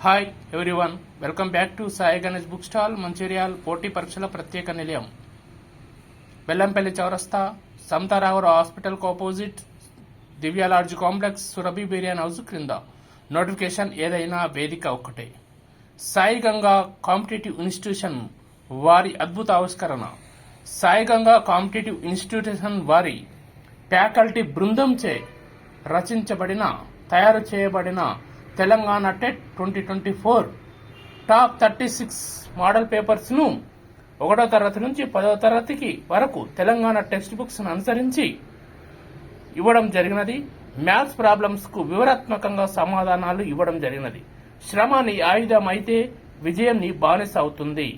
Hi everyone welcome back to Sai Ganesh book stall Mancherial పోటీ పరీక్షల ప్రత్యేక నిలయం బెల్లంపల్లి చౌరస్తా సమతారావురావు హాస్పిటల్కు opposite Divya lodge complex Surabhi biryani house క్రింద నోటిఫికేషన్ ఏదైనా వేదిక ఒక్కటే. సాయి గంగా కాంపిటేటివ్ ఇన్స్టిట్యూషన్ వారి అద్భుత ఆవిష్కరణ. సాయి గంగా కాంపిటేటివ్ ఇన్స్టిట్యూషన్ వారి ఫ్యాకల్టీ బృందంచే రచించబడిన తయారు చేయబడిన Telangana TET twenty twenty four. Top thirty six model పేపర్స్ను ఒకటో తరగతి నుంచి పదవ తరగతికి వరకు తెలంగాణ టెక్స్ట్ బుక్స్ను అనుసరించి ఇవ్వడం జరిగినది. మ్యాథ్స్ ప్రాబ్లమ్స్కు వివరాత్మకంగా సమాధానాలు ఇవ్వడం జరిగినది. శ్రమ నీ ఆయుధం అయితే విజయం నీ బానిస అవుతుంది.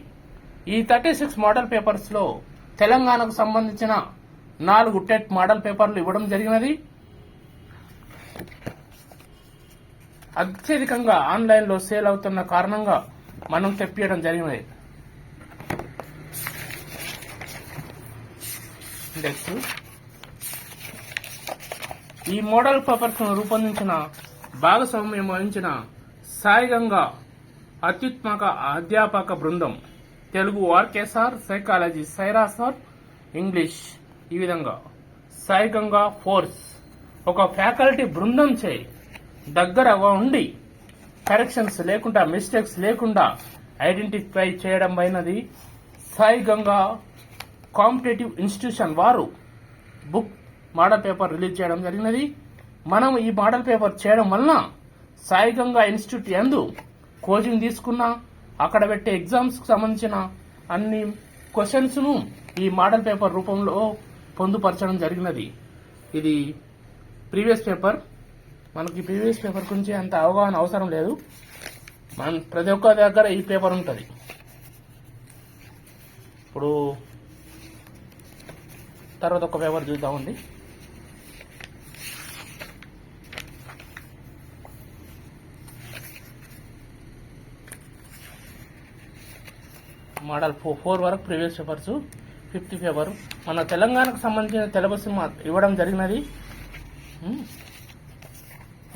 ఈ థర్టీ సిక్స్ మోడల్ పేపర్స్లో తెలంగాణకు సంబంధించిన నాలుగు టెట్ మోడల్ పేపర్లు ఇవ్వడం జరిగినది. అత్యధికంగా ఆన్లైన్లో సేల్ అవుతున్న కారణంగా మనం తెప్పియడం జరిగినది. ఇండెక్స్ ఈ మోడల్ పేపర్స్ రూపొందించిన భాగస్వామ్యం వహించిన సాయిగంగా అత్యుత్మక అధ్యాపక బృందం. Telugu RK sir psychology Saira sir English ఈ విధంగా. సాయిగంగా ఫోర్స్ ఒక ఫ్యాకల్టీ బృందం చేయి. దగ్గర ఉండి కరెక్షన్స్ లేకుండా మిస్టేక్స్ లేకుండా ఐడెంటిఫై చేయడం అయినది సాయి గంగా కాంపిటేటివ్ ఇన్స్టిట్యూషన్ వారు బుక్ మోడల్ పేపర్ రిలీజ్ చేయడం జరిగినది. మనం ఈ మోడల్ పేపర్ చేయడం వలన సాయి గంగా ఇన్స్టిట్యూట్ ఎందు కోచింగ్ తీసుకున్నా అక్కడ పెట్టే ఎగ్జామ్స్కి సంబంధించిన అన్ని క్వశ్చన్స్ను ఈ మోడల్ పేపర్ రూపంలో పొందుపరచడం జరిగినది. ఇది ప్రీవియస్ పేపర్ మనకి ప్రీవియస్ పేపర్ గురించి అంత అవగాహన అవసరం లేదు. మనం ప్రతి ఒక్క దగ్గర ఈ పేపర్ ఉంటుంది. ఇప్పుడు తర్వాత ఒక పేపర్ చూద్దామండి. మోడల్ ఫోర్ ఫోర్ వరకు ప్రీవియస్ పేపర్స్ ఫిఫ్త్ పేపర్. మన తెలంగాణకు సంబంధించిన సిలబస్ మా- ఇవ్వడం జరిగినది.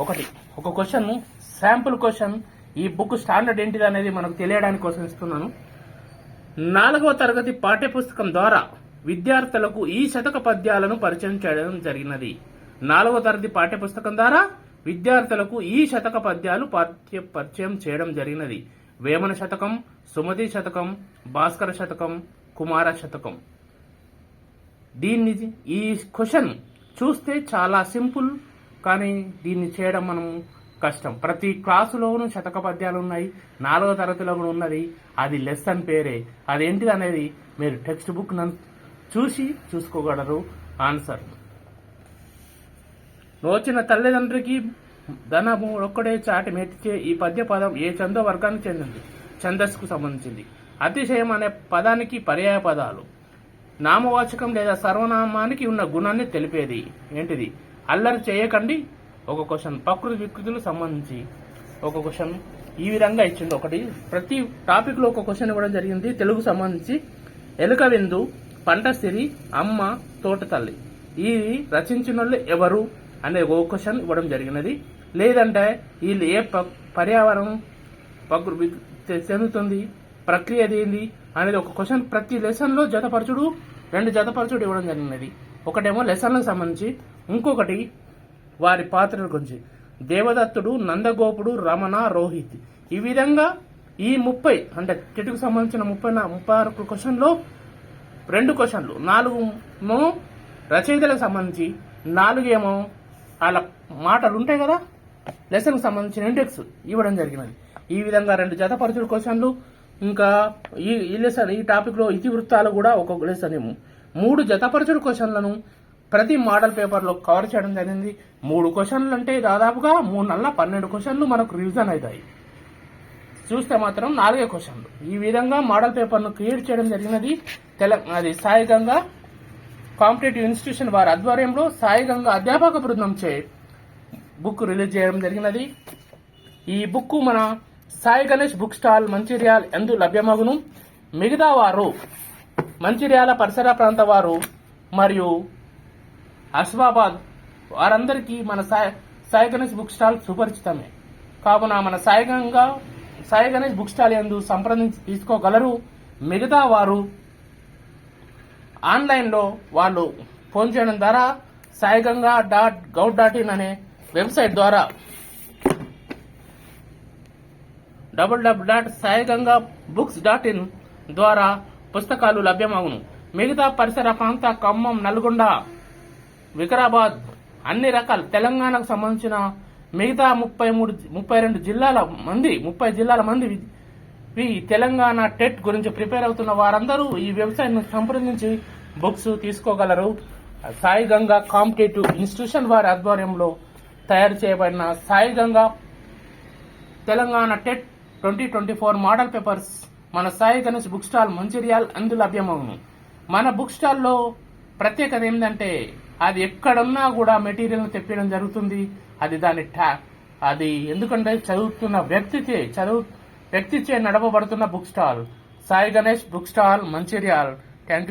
ఒకటి. ఒక క్వశ్చన్ శాంపుల్ క్వశ్చన్ ఈ బుక్ స్టాండర్డ్ ఏంటిది అనేది మనకు తెలియడానికి కోసం ఇస్తున్నాను. నాలుగవ తరగతి పాఠ్యపుస్తకం ద్వారా విద్యార్థులకు ఈ శతక పద్యాలను పరిచయం చేయడం జరిగినది. నాలుగవ తరగతి పాఠ్యపుస్తకం ద్వారా విద్యార్థులకు ఈ శతక పద్యాలు పాఠ్య పరిచయం చేయడం జరిగినది. వేమన శతకం సుమతి శతకం భాస్కర శతకం కుమార శతకం. దీన్ని ఈ క్వశ్చన్ చూస్తే చాలా సింపుల్ కానీ దీన్ని చేయడం మనం కష్టం. ప్రతి క్లాసులోనూ శతక పద్యాలు ఉన్నాయి నాలుగో తరగతిలో కూడా ఉన్నది. అది లెసన్ పేరే. అదేంటిది అనేది మీరు టెక్స్ట్ బుక్ చూసి చూసుకోగలరు. ఆన్సర్. నోచిన తల్లిదండ్రికి ధనము ఒక్కడే చాటి మెట్టిచే ఈ పద్య పదం ఏ చందో వర్గానికి చెందింది. ఛందస్సుకు సంబంధించింది. అతిశయం అనే పదానికి పర్యాయ పదాలు. నామవాచకం లేదా సర్వనామానికి ఉన్న గుణాన్ని తెలిపేది. ఏంటిది? అల్లరి చేయకండి. ఒక క్వశ్చన్. ప్రకృతి వికృతులకు సంబంధించి ఒక క్వశ్చన్ ఈ విధంగా ఇచ్చింది ఒకటి ప్రతి టాపిక్లో ఒక క్వశ్చన్ ఇవ్వడం జరిగింది. తెలుగు సంబంధించి ఎలుక విందు పంట సిరి అమ్మ తోట తల్లి. ఇది రచించిన వాళ్ళు ఎవరు అనే ఒక క్వశ్చన్ ఇవ్వడం జరిగినది. లేదంటే వీళ్ళు ఏ ప- పర్యావరణం ప్రకృతి చెందుతుంది ప్రక్రియ ఏంది అనేది ఒక క్వశ్చన్ ప్రతి లెసన్లో జతపరచుడు రెండు జతపరచుడు ఇవ్వడం జరిగినది. ఒకటేమో లెసన్లకు సంబంధించి ఇంకొకటి వారి పాత్రల గురించి. దేవదత్తుడు నందగోపుడు రమణ రోహిత్. ఈ విధంగా ఈ ముప్పై అంటే చెట్టుకు సంబంధించిన ముప్పై ముప్పై ఆరు క్వశ్చన్లో రెండు క్వశ్చన్లు. నాలుగు ఏమో రచయితలకు సంబంధించి నాలుగేమో వాళ్ళ మాటలు ఉంటాయి కదా? లెసన్కి సంబంధించిన ఇండెక్స్ ఇవ్వడం జరిగినది. ఈ విధంగా రెండు జతపరచుడు క్వశ్చన్లు. ఇంకా ఈ ఈ లెసన్ ఈ టాపిక్లో ఇతివృత్తాలు కూడా ఒక్కొక్క లెసన్ ఏమో మూడు జతపరచుడు క్వశ్చన్లను ప్రతి మోడల్ పేపర్లో కవర్ చేయడం జరిగింది. మూడు క్వశ్చన్లు అంటే దాదాపుగా మూడు నెలల పన్నెండు క్వశ్చన్లు మనకు రివిజన్ అవుతాయి. చూస్తే మాత్రం నాలుగే క్వశ్చన్లు. ఈ విధంగా మోడల్ పేపర్ను క్రియేట్ చేయడం జరిగినది తెల అది సాయిగంగా కాంపిటేటివ్ ఇన్స్టిట్యూషన్ వారి ఆధ్వర్యంలో సాయిగంగా అధ్యాపక బృందం చే బుక్ రిలీజ్ చేయడం జరిగినది. ఈ బుక్ మన సాయి గణేష్ బుక్ స్టాల్ మంచిర్యాల ఎందు లభ్యమగును. మిగతా వారు మంచిర్యాల పరిసర ప్రాంత వారు మరియు అస్మాబాద్ వారందరికీ మన సాయి సాయి గణేష్ బుక్ స్టాల్ సుపరిచితమే. కావున మన సాయిగంగా సాయి గణేష్ బుక్ స్టాల్ ఎందు సంప్రదించి తీసుకోగలరు. మిగతా వారు ఆన్లైన్లో వాళ్ళు ఫోన్ చేయడం ద్వారా Saiganga dot Goud dot in అనే వెబ్సైట్ ద్వారా double double dot Saiganga books dot in ద్వారా పుస్తకాలు లభ్యమవును మిగతా పరిసర ప్రాంత ఖమ్మం నల్గొండ వికారాబాద్ అన్ని రకాల తెలంగాణకు సంబంధించిన మిగతా ముప్పై మూడు ముప్పై రెండు జిల్లాల మంది ముప్పై జిల్లాల మంది వి- ఈ తెలంగాణ టెట్ గురించి ప్రిపేర్ అవుతున్న వారందరూ ఈ వెబ్సైట్ సంప్రదించి బుక్స్ తీసుకోగలరు. సాయి గంగా కాంపిటేటివ్ ఇన్స్టిట్యూషన్ వారి ఆధ్వర్యంలో తయారు చేయబడిన Sai Ganga Telangana TET twenty twenty four model papers మన సాయి గణేష్ బుక్ స్టాల్ మంచిర్యాల్ అందు లభ్యమవును. మన బుక్ స్టాల్లో ప్రత్యేకత ఏంటంటే అది ఎక్కడున్నా కూడా మెటీరియల్ తెప్పించడం జరుగుతుంది. అది దాని ట్యా అది ఎందుకంటే చదువుతున్న వ్యక్తిచే చదువు వ్యక్తిచే నడపబడుతున్న book stall. Sai Ganesh book stall Mancherial thank you